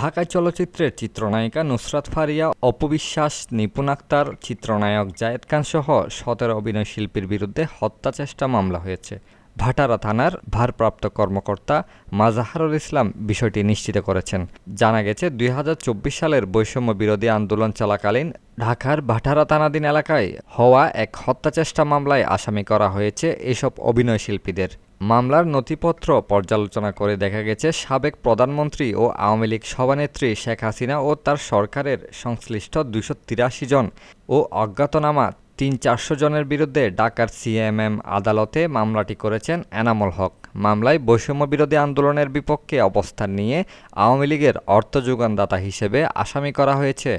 ঢাকায় চলচ্চিত্রের চিত্রনায়িকা নুসরাত ফারিয়া, অপবিশ্বাস, নিপুণ আক্তার, চিত্রনায়ক জায়েদ খান সহ সতেরো অভিনয়শিল্পীর বিরুদ্ধে হত্যা চেষ্টা মামলা হয়েছে। ভাটারা থানার ভারপ্রাপ্ত কর্মকর্তা মাজাহারুল ইসলাম বিষয়টি নিশ্চিত করেছেন। জানা গেছে, দুই হাজার চব্বিশ সালের বৈষম্য বিরোধী আন্দোলন চলাকালীন ঢাকার ভাটারা থানাধীন এলাকায় হওয়া এক হত্যাচেষ্টা মামলায় আসামি করা হয়েছে এসব অভিনয়শিল্পীদের মামলার নথিপত্র পর্যালোচনা করে দেখা গেছে, সাবেক প্রধানমন্ত্রী ও আওয়ামী লীগ সভানেত্রী শেখ হাসিনা ও তার সরকারের সংশ্লিষ্ট দুশো তিরাশি জন ও অজ্ঞাতনামা তিন চারশো জনের বিরুদ্ধে ঢাকার সিএমএম আদালতে মামলাটি করেছেন এনামুল হক। মামলায় বৈষম্য বিরোধী আন্দোলনের বিপক্ষে অবস্থান নিয়ে আওয়ামী লীগের অর্থ যোগানদাতা হিসেবে আসামি করা হয়েছে।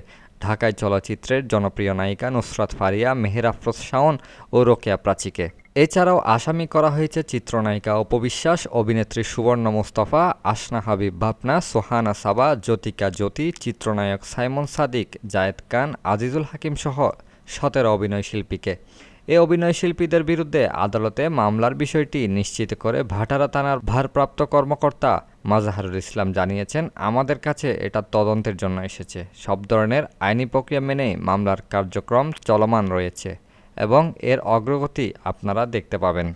ঢাকায় চলচ্চিত্রের জনপ্রিয় নায়িকা নুসরাত ফারিয়া, মেহের আফরোজ শাওন ও রোকেয়া প্রাচীকে। এছাড়াও আসামি করা হয়েছে চিত্রনায়িকা অপবিশ্বাস, অভিনেত্রী সুবর্ণ মুস্তফা, আসনা হাবিব ভাবনা, সোহানা সাবা, জ্যোতিকা জ্যোতি, চিত্রনায়ক সাইমন সাদিক, জায়েদ খান, আজিজুল হাকিম সহ সতেরো অভিনয়শিল্পীকে এ অভিনয়শিল্পীদের বিরুদ্ধে আদালতে মামলার বিষয়টি নিশ্চিত করে ভাটারা থানার ভারপ্রাপ্ত কর্মকর্তা মাজাহারুল ইসলাম জানিয়েছেন, আমাদের কাছে এটা তদন্তের জন্য এসেছে। সব ধরনের আইনি প্রক্রিয়া মেনেই মামলার কার্যক্রম চলমান রয়েছে। এবং এর অগ্রগতি আপনারা দেখতে পাবেন।